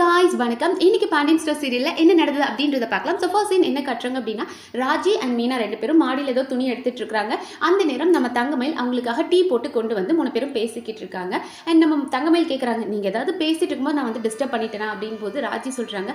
Guys வணக்கம். இன்னைக்கு Pandian store சீரியலில் என்ன நடந்தது அப்படின்றத பார்க்கலாம். ஸோ ஃபர்ஸ்ட் சீன் என்ன கட்டுறாங்க அப்படின்னா ராஜி அண்ட் மீனா ரெண்டு பேரும் மாடியில் ஏதோ துணி எடுத்துட்டு இருக்காங்க. அந்த நேரம் நம்ம தங்கமயில் அவங்களுக்காக டீ போட்டு கொண்டு வந்து மூணு பேரும் பேசிக்கிட்டு இருக்காங்க. அண்ட் நம்ம தங்கமயில் கேட்குறாங்க நீங்கள் ஏதாவது பேசிட்டு இருக்கும்போது நான் வந்து டிஸ்டர்ப் பண்ணிட்டேனா? அப்படின் போது ராஜி சொல்கிறாங்க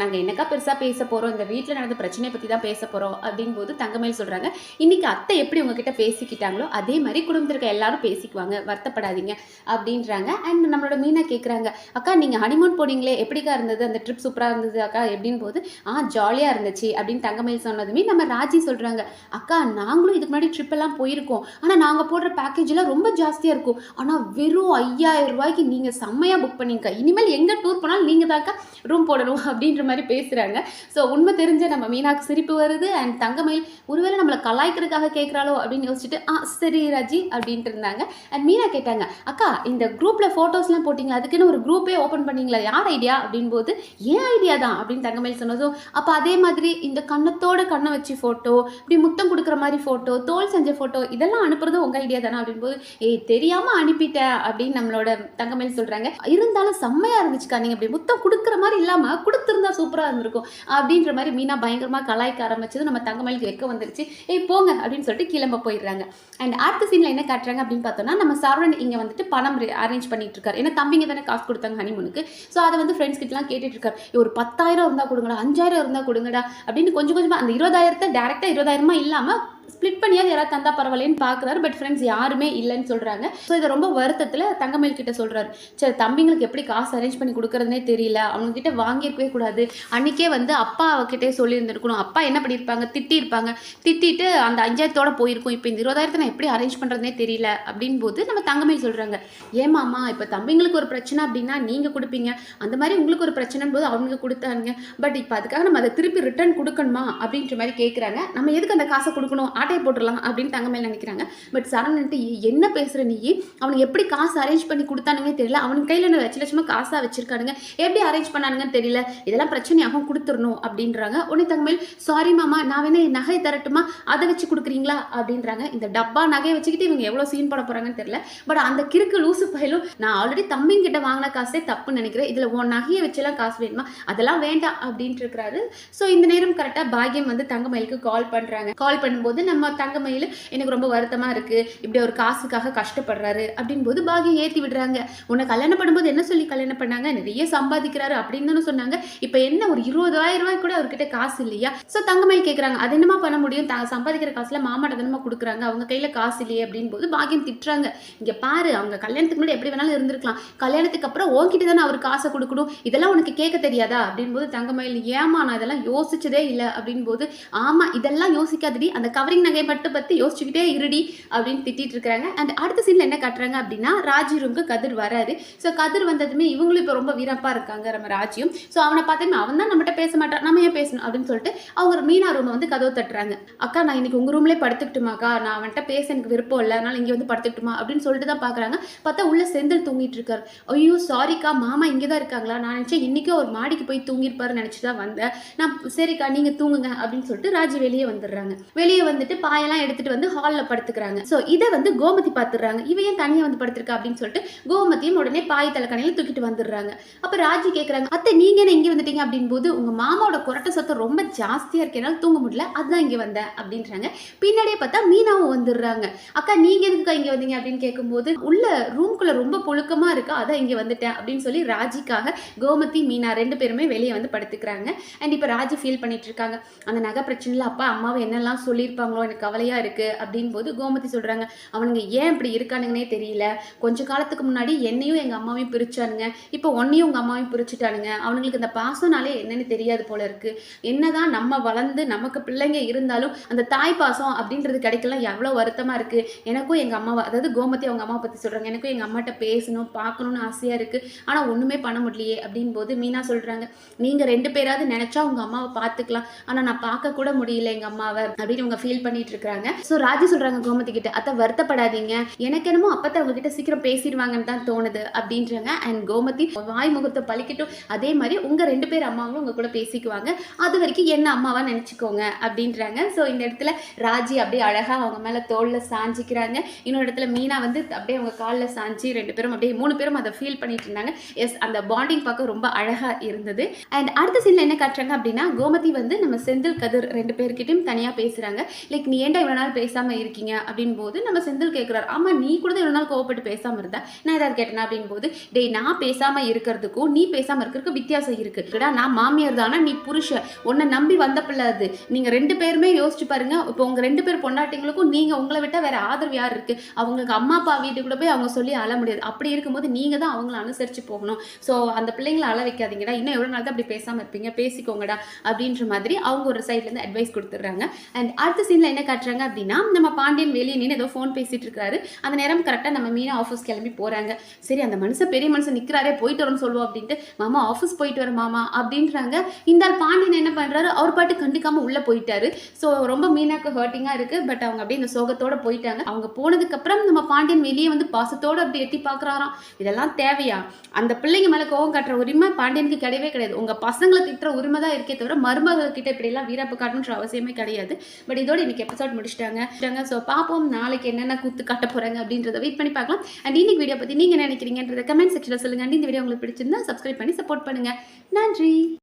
நாங்கள் என்னக்கா பெருசாக பேச போகிறோம் இந்த வீட்டில் நடந்த பிரச்சனையை பற்றி தான் பேச போகிறோம் அப்படின் போது தங்கமயில் சொல்கிறாங்க இன்னைக்கு அத்தை எப்படி உங்ககிட்ட பேசிக்கிட்டாங்களோ அதே மாதிரி குடும்பத்தில் இருக்க எல்லாரும் பேசிக்குவாங்க. வருத்தப்படாதீங்க. அப்படின்றாங்க. அண்ட் நம்மளோட மீனா கேட்குறாங்க அக்கா நீங்கள் ஹனிமூன் போனீங்களே எப்படிக்கா இருந்தது? அந்த ட்ரிப் சூப்பராக இருந்தது அக்கா எப்படின் போது ஆ ஜாலியாக இருந்துச்சு அப்படின்னு தங்கமயில் சொன்னதுமே நம்ம ராஜி சொல்கிறாங்க அக்கா நாங்களும் இதுக்கு முன்னாடி ட்ரிப் எல்லாம் போயிருக்கோம். ஆனால் நாங்கள் போடுற பேக்கேஜ்லாம் ரொம்ப ஜாஸ்தியாக இருக்கும். ஆனால் வெறும் ஐயாயிரம் ரூபாய்க்கு நீங்கள் செம்மையாக புக் பண்ணிங்க இனிமேல் எங்கே டூர் போனாலும் நீங்கள் தாக்கா ரூம் போடணும் அப்படின்ற மாதிரி பேசுகிறாங்க ஸோ உண்மை தெரிஞ்ச நம்ம மீனாக்கு சிரிப்பு வருது அண்ட் தங்கமயில் ஒருவேளை நம்மளை கலாய்க்கிறதுக்காக கேட்குறாளோ அப்படின்னு யோசிச்சுட்டு ஆ சரி ராஜி அப்படின்ட்டு இருந்தாங்க. அண்ட் மீனா கேட்டாங்க அக்கா இந்த குரூப்பில் ஃபோட்டோஸ்லாம் போட்டிங்க. அதுக்குன்னு ஒரு குரூப்பே ஓப்பன் பண்ணிங்களா? யார் ஐடியா ஐடியா போது ஏன் ஐடியா தான்? அப்படின்னு தங்கமேல் சொன்னதும் அப்போ அதே மாதிரி இந்த கண்ணத்தோட கண்ணை வச்சு ஃபோட்டோ இப்படி முத்தம் கொடுக்குற மாதிரி ஃபோட்டோ தோல் செஞ்ச ஃபோட்டோ இதெல்லாம் அனுப்புறது உங்கள் ஐடியா தானே? அப்படின்போது ஏய் தெரியாமல் அனுப்பிட்டேன் அப்படின்னு நம்மளோட தங்கமேல் சொல்கிறாங்க இருந்தாலும் செம்மையாக இருந்துச்சுக்கா நீங்கள் அப்படி முத்தம் கொடுக்குற மாதிரி இல்லாமல் கொடுத்துருந்தா சூப்பராக இருந்திருக்கும். அப்படின்ற மாதிரி மீனா பயங்கரமாக கலாய்க்க ஆரம்பிச்சது நம்ம தங்கமேலுக்கு வெக்க வந்துருச்சு. ஏய் போங்க அப்படின்னு சொல்லிட்டு கிளம்ப போயிடுறாங்க. அண்ட் அடுத்த சீனில் என்ன காட்டுறாங்க அப்படின்னு பார்த்தோம்னா நம்ம சரவணன் இங்கே வந்துட்டு பணம் அரேஞ்ச் பண்ணிட்டு இருக்காரு. ஏன்னா தம்பிங்க தானே காசு கொடுத்தாங்க ஹனிமூனுக்கு ஸோ அதை வந்து ஃப்ரெண்ட்ஸ் கிட்டலாம் கேட்டுட்டு இருக்காரு ஒரு பத்தாயிரம் இருந்தால் கொடுங்கடா அஞ்சாயிரம் இருந்தால் கொடுங்கடா அப்படின்னு கொஞ்சம் கொஞ்சமாக அந்த இருபதாயிரத்தை டேரெக்டாக இருபதாயிரமா இல்லாமல் ஸ்ப்ளிட் பண்ணியாவது யாராவது தந்தா பரவாயில்லன்னு பார்க்குறாரு பட் ஃப்ரெண்ட்ஸ் யாருமே இல்லைன்னு சொல்கிறாங்க ஸோ இதை ரொம்ப வருத்தத்தில் தங்கமயில் கிட்ட சொல்கிறாரு சரி தம்பிங்களுக்கு எப்படி காசு அரேஞ்ச் பண்ணி கொடுக்குறதுனே தெரியல. அவங்க கிட்ட வாங்கியிருக்கவே கூடாது. அன்றைக்கே வந்து அப்பா அவகிட்டே சொல்லியிருந்திருக்கணும். அப்பா என்ன பண்ணியிருப்பாங்க? திட்டியிருப்பாங்க. திட்டிட்டு அந்த அஞ்சாயிரத்தோட போயிருக்கும். இப்போ இந்த இருபதாயிரத்தை நான் எப்படி அரேஞ்ச் பண்ணுறதுனே தெரியல அப்படின் போது நம்ம தங்கமயில் சொல்கிறாங்க ஏமாம்மா இப்போ தம்பிங்களுக்கு ஒரு பிரச்சனை அப்படின்னா நீங்கள் கொடுப்பீங்க. அந்த மாதிரி உங்களுக்கு ஒரு பிரச்சனை போது அவங்க கொடுத்தாங்க. பட் இப்போ அதுக்காக நம்ம அதை திருப்பி ரிட்டர்ன் கொடுக்கணுமா? அப்படின்ற மாதிரி கேட்குறாங்க நம்ம எதுக்கு அந்த காசை கொடுக்கணும்? ஆட்டையை போட்டுடலாம் அப்படின்னு தங்கமயில் நினைக்கிறாங்க. பட் சரண்ட்டு என்ன பேசுகிற நீ? அவனுக்கு எப்படி காசு அரேஞ்ச் பண்ணி கொடுத்தானுங்க தெரியல. அவனுக்கு கையில் லட்ச லட்சமாக காசாக வச்சிருக்கானுங்க. எப்படி அரேஞ்ச் பண்ணானுங்கன்னு தெரியல. இதெல்லாம் பிரச்சனையாகவும் கொடுத்துடணும் அப்படின்றாங்க. உடனே தங்கமயில் சாரி மாமா நான் வேணா என் நகை தரட்டுமா? அதை வச்சு கொடுக்குறீங்களா? அப்படின்றாங்க. இந்த டப்பா நகையை வச்சுக்கிட்டு இவங்க எவ்வளோ சீன் பண்ண போகிறாங்கன்னு தெரியல. பட் அந்த கிறுக்கு லூசு பயிலும் நான் ஆல்ரெடி தம்பிங்கிட்ட வாங்கின காசே தப்புன்னு நினைக்கிறேன். இதில் உன் நகையை வச்செல்லாம் காசு வேணுமா? அதெல்லாம் வேண்டாம் அப்படின்ட்டு இருக்கிறாரு. ஸோ இந்த நேரம் கரெக்டாக பாக்யம் வந்து தங்கமயிலுக்கு கால் பண்ணுறாங்க கால் பண்ணும்போது நம்ம தங்கமயில் எனக்கு ரொம்ப வருத்தமாக இருக்குது இப்படி ஒரு காசுக்காக கஷ்டப்படுறாரு அப்படின் போது பாகியம் ஏற்றி விடுறாங்க. உன்னை கல்யாணம் பண்ணும்போது என்ன சொல்லி கல்யாணம் பண்ணாங்க? நிறைய சம்பாதிக்கிறாரு அப்படின்னு தானே சொன்னாங்க. இப்போ என்ன ஒரு இருபதாயிரம் ரூபாய் கூட அவர்கிட்ட காசு இல்லையா? ஸோ தங்கமயில் கேட்குறாங்க அது என்னமா பண்ண முடியும்? சம்பாதிக்கிற காசுல மாமாட்ட தனமா கொடுக்குறாங்க. அவங்க கையில் காசு இல்லையே அப்படின் போது பாகியம் திட்டுறாங்க. இங்கே பாரு அவங்க கல்யாணத்துக்கு முன்னாடி எப்படி வேணாலும் இருந்திருக்கலாம். கல்யாணத்துக்கு அப்புறம் உன்கிட்ட தானே அவர் காசை கொடுக்கணும். இதெல்லாம் உனக்கு கேட்க தெரியாதா? அப்படின் போது தங்கமயில் ஏமா நான் இதெல்லாம் யோசிச்சதே இல்லை அப்படின் போது ஆமா இதெல்லாம் யோசிக்காதடி. அந்த கவரிங் நகை மட்டும் பற்றி யோசிச்சுக்கிட்டே இருடி அப்படின்னு திட்டிட்டு இருக்கிறாங்க. அண்ட் அடுத்த சீனில் என்ன காட்டுறாங்க அப்படின்னா ராஜி ரூமுக்கு கதிர் வராரு. ஸோ கதிர் வந்ததுமே இவங்களும் இப்போ ரொம்ப வீரப்பாக இருக்காங்க நம்ம ராஜியும். ஸோ அவனை பார்த்ததுமே அவன் தான் நம்மகிட்ட பேச மாட்டான் நம்ம ஏன் பேசணும் அப்படின்னு சொல்லிட்டு அவங்க மீனா ரூமை வந்து கதவு தட்டுறாங்க. அக்கா நான் இன்னைக்கு உங்கள் ரூம்லேயே படுத்துக்கிட்டுமாக்கா நான் அவன்கிட்ட பேச எனக்கு விருப்பம் இல்லை அதனால் இங்கே வந்து படுத்துக்கிட்டுமா? அப்படின்னு சொல்லிட்டு தான் பார்க்குறாங்க. பார்த்தா உள்ள செந்தில் தூங்கிட்டு இருக்காரு. ஐயோ சாரிக்கா மாமா இங்கே தான் இருக்காங்களா? நான் நினச்சேன் இன்றைக்கே ஒரு மாடிக்கு போய் தூங்கியிருப்பாருன்னு நினச்சி தான் வந்தேன். நான் சரிக்கா நீங்கள் தூங்குங்க அப்படின்னு சொல்லிட்டு ராஜி வெளியே வந்துடுறாங்க. வெளியே வந்து வந்துட்டு பாயெல்லாம் எடுத்துட்டு வந்து ஹாலில் படுத்துக்கிறாங்க. ஸோ இதை வந்து கோமதி பார்த்துடுறாங்க இவன் ஏன் தனியாக வந்து படுத்திருக்கா அப்படின்னு சொல்லிட்டு கோமதியும் உடனே பாய் தலைக்கணையில் தூக்கிட்டு வந்துடுறாங்க. அப்போ ராஜி கேட்குறாங்க அத்தை நீங்கள் என்ன இங்கே வந்துட்டீங்க? அப்படின்போது உங்கள் மாமாவோட குரட்டை சத்தம் ரொம்ப ஜாஸ்தியாக இருக்கனால என்னால் தூங்க முடியல. அதுதான் இங்கே வந்தேன். அப்படின்றாங்க. பின்னாடியே பார்த்தா மீனாவும் வந்துடுறாங்க. அக்கா நீங்கள் எதுக்குக்கா இங்கே வந்தீங்க? அப்படின்னு கேட்கும்போது உள்ள ரூம்குள்ளே ரொம்ப புழுக்கமாக இருக்கா. அதான் இங்கே வந்துட்டேன். அப்படின்னு சொல்லி ராஜிக்காக கோமதி மீனா ரெண்டு பேருமே வெளியே வந்து படுத்துக்கிறாங்க. அண்ட் இப்போ ராஜி ஃபீல் பண்ணிட்டு இருக்காங்க. அந்த நகை பிரச்சனையில் அப்பா அம்மாவை என்னெல்லாம் சொல்லியிருப்பாங்க இருப்பாங்களோ எனக்கு கவலையாக இருக்குது அப்படின் போது கோமதி சொல்கிறாங்க அவனுங்க ஏன் இப்படி இருக்கானுங்கன்னே தெரியல. கொஞ்ச காலத்துக்கு முன்னாடி என்னையும் எங்கள் அம்மாவையும் பிரிச்சானுங்க. இப்போ உன்னையும் உங்கள் அம்மாவையும் பிரிச்சுட்டானுங்க. அவனுங்களுக்கு இந்த பாசம்னாலே என்னன்னு தெரியாது போல இருக்குது என்னதான் நம்ம வளர்ந்து நமக்கு பிள்ளைங்க இருந்தாலும் அந்த தாய் பாசம் அப்படின்றது கிடைக்கலாம் எவ்வளோ வருத்தமாக இருக்குது எனக்கும் எங்கள் அம்மாவை அதாவது கோமதி அவங்க அம்மாவை பற்றி சொல்கிறாங்க எனக்கும் எங்கள் அம்மாட்ட பேசணும் பார்க்கணும்னு ஆசையாக இருக்குது ஆனால் ஒன்றுமே பண்ண முடியலையே. அப்படின் போது மீனா சொல்கிறாங்க நீங்கள் ரெண்டு பேராவது நினச்சா உங்கள் அம்மாவை பார்த்துக்கலாம். ஆனால் நான் பார்க்க கூட முடியல எங்கள் அம்மாவை. அப்படின்னு இவங்க ஃபீல் ஃபீல் பண்ணிட்டு இருக்காங்க ஸோ ராஜி சொல்றாங்க கோமதி கிட்ட அத்தை வருத்தப்படாதீங்க. எனக்கு என்னமோ அப்பத்தை அவங்க கிட்ட சீக்கிரம் பேசிடுவாங்கன்னு தான் தோணுது அப்படின்றாங்க. அண்ட் கோமதி வாய் முகத்தை பழிக்கட்டும். அதே மாதிரி உங்க ரெண்டு பேர் அம்மாவும் உங்க கூட பேசிக்குவாங்க. அது வரைக்கும் என்ன அம்மாவா நினைச்சுக்கோங்க அப்படின்றாங்க. ஸோ இந்த இடத்துல ராஜி அப்படியே அழகா அவங்க மேல தோல்ல சாஞ்சிக்கிறாங்க. இன்னொரு இடத்துல மீனா வந்து அப்படியே அவங்க காலில் சாஞ்சி ரெண்டு பேரும் அப்படியே மூணு பேரும் அதை ஃபீல் பண்ணிட்டு இருந்தாங்க. எஸ் அந்த பாண்டிங் பார்க்க ரொம்ப அழகா இருந்தது. அண்ட் அடுத்த சீனில் என்ன காட்டுறாங்க அப்படின்னா கோமதி வந்து நம்ம செந்தில் கதிர் ரெண்டு பேர்கிட்டையும் தனியாக பேசுகிறாங்க லைக் நீ ஏன்டா இவ்வளோ நாள் பேசாமல் இருக்கீங்க? அப்படின் போது நம்ம செந்தில் கேட்குறாரு ஆமாம் நீ கூட தான் நாள் கோவப்பட்டு பேசாமல் இருந்தா. நான் ஏதாவது கேட்டேனா? அப்படின் போது டேய் நான் பேசாமல் இருக்கிறதுக்கும் நீ பேசாமல் இருக்கிறதுக்கு வித்தியாசம் இருக்குடா நான் மாமியார் தானா? நீ புருஷன் உன்னை நம்பி வந்த பிள்ளை அது. நீங்கள் ரெண்டு பேருமே யோசிச்சு பாருங்க. இப்போ உங்கள் ரெண்டு பேர் பொண்டாட்டிங்களுக்கும் நீங்கள் உங்களை விட்டால் வேற ஆதரவு யார் இருக்குது அவங்களுக்கு அம்மா அப்பா வீட்டுக்கு கூட போய் அவங்க சொல்லி அழ முடியாது. அப்படி இருக்கும்போது நீங்கள் தான் அவங்கள அனுசரித்து போகணும். ஸோ அந்த பிள்ளைங்களை அழ வைக்காதீங்கடா. இன்னும் எவ்வளோ நாள் தான் அப்படி பேசாமல் இருப்பீங்க? பேசிக்கோங்கடா. அப்படின்ற மாதிரி அவங்க ஒரு சைட்லேருந்து அட்வைஸ் கொடுத்துட்றாங்க. அண்ட் அடுத்த சீனில் என்ன காட்டுறாங்க அப்படின்னா நம்ம பாண்டியன் வெளியே நின்று ஏதோ ஃபோன் பேசிட்டு இருக்காரு. அந்த நேரம் கரெக்டாக நம்ம மீனா ஆஃபீஸ் கிளம்பி போறாங்க. சரி அந்த மனுஷன் பெரிய மனுஷன் நிற்கிறாரே போயிட்டு வரோம்னு சொல்லுவோம் அப்படின்ட்டு மாமா ஆஃபீஸ் போயிட்டு வர மாமா அப்படின்றாங்க. இந்த ஆள் பாண்டியன் என்ன பண்றாரு? அவர் பாட்டு கண்டுக்காம உள்ள போயிட்டாரு. ஸோ ரொம்ப மீனாக்கு ஹர்ட்டிங்காக இருக்கு. பட் அவங்க அப்படியே இந்த சோகத்தோட போயிட்டாங்க. அவங்க போனதுக்கு அப்புறம் நம்ம பாண்டியன் வெளியே வந்து பாசத்தோட அப்படி எட்டி பார்க்குறாராம். இதெல்லாம் தேவையா? அந்த பிள்ளைங்க மேலே கோவம் காட்டுற உரிமை பாண்டியனுக்கு கிடையவே கிடையாது. உங்க பசங்களை திட்டுற உரிமை தான் இருக்கே தவிர மருமகள் கிட்ட இப்படி எல்லாம் வீரப்பு காட்டணுன்ற அவசியமே கிடையாது. பட் இதோட இன்னைக்கு எபிசோட் முடிச்சிட்டாங்க. ஸோ பார்ப்போம். நாளைக்கு என்னென்ன கூத்து காட்ட போறாங்க அப்படின்றத வெயிட் பண்ணி பார்க்கலாம். அண்ட் இன்னைக்கு வீடியோ பத்தி நீங்க நினைக்கிறீங்கன்றத கமெண்ட் செக்ஷன்ல சொல்லுங்க. அண்ட் இந்த வீடியோ உங்களுக்கு பிடிச்சிருந்தா சப்ஸ்கிரைப் பண்ணி சப்போர்ட் பண்ணுங்க. நன்றி.